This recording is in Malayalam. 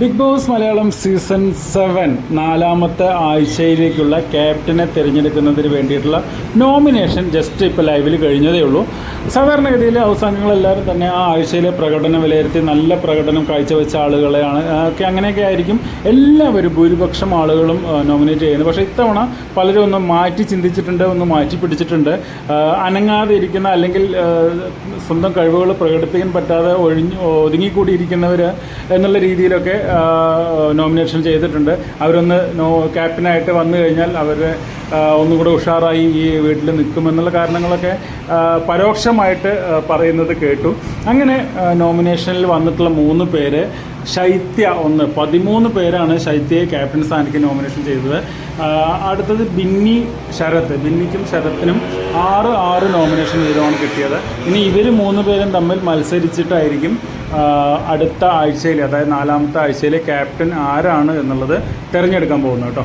Bigg Boss Malayalam season seven നാലാമത്തെ ആഴ്ചയിലേക്കുള്ള ക്യാപ്റ്റനെ തിരഞ്ഞെടുക്കുന്നതിന് വേണ്ടിയിട്ടുള്ള നോമിനേഷൻ ജസ്റ്റ് ഇപ്പോൾ ലൈവിൽ കഴിഞ്ഞതേ ഉള്ളൂ. സാധാരണഗതിയിൽ അവസാനങ്ങളെല്ലാവരും തന്നെ ആ ആഴ്ചയിലെ പ്രകടനം വിലയിരുത്തി നല്ല പ്രകടനം കാഴ്ചവെച്ച ആളുകളെയാണ്. ഒക്കെ അങ്ങനെയൊക്കെ ആയിരിക്കും. എല്ലാവരും ഭൂരിപക്ഷം ആളുകളും നോമിനേറ്റ് ചെയ്യുന്നത്. പക്ഷേ ഇത്തവണ പലരും ഒന്ന് മാറ്റി ചിന്തിച്ചിട്ടുണ്ട് ഒന്ന് മാറ്റി പിടിച്ചിട്ടുണ്ട്. അനങ്ങാതെ ഇരിക്കുന്ന അല്ലെങ്കിൽ സ്വന്തം കഴിവുകൾ പ്രകടിപ്പിക്കാൻ പറ്റാതെ ഒഴിഞ്ഞ് ഒതുങ്ങിക്കൂടിയിരിക്കുന്നവർ എന്നുള്ള രീതിയിലൊക്കെ നോമിനേഷൻ ചെയ്തിട്ടുണ്ട്. അവരൊന്ന് നോ ക്യാപ്റ്റനായിട്ട് വന്നു കഴിഞ്ഞാൽ അവർ ഒന്നും കൂടെ ഉഷാറായി ഈ വീട്ടിൽ നിൽക്കുമെന്നുള്ള കാരണങ്ങളൊക്കെ പരോക്ഷമായിട്ട് പറയുന്നത് കേട്ടു. അങ്ങനെ നോമിനേഷനിൽ വന്നിട്ടുള്ള മൂന്ന് പേര് ശൈത്യ ഒന്ന് പതിമൂന്ന് പേരാണ് ശൈത്യയെ ക്യാപ്റ്റൻ സ്ഥാനത്തേക്ക് നോമിനേഷൻ ചെയ്തത്. അടുത്തത് ബിന്നി ശരത് ബിന്നിക്കും ശരത്തിനും ആറ് ആറ് നോമിനേഷൻ വീതമാണ് കിട്ടിയത്. ഇനി ഇവർ മൂന്ന് പേരും തമ്മിൽ മത്സരിച്ചിട്ടായിരിക്കും അടുത്ത ആഴ്ചയിൽ അതായത് നാലാമത്തെ ആഴ്ചയിലെ ക്യാപ്റ്റൻ ആരാണ് എന്നുള്ളത് തിരഞ്ഞെടുക്കാൻ പോകുന്നു കേട്ടോ.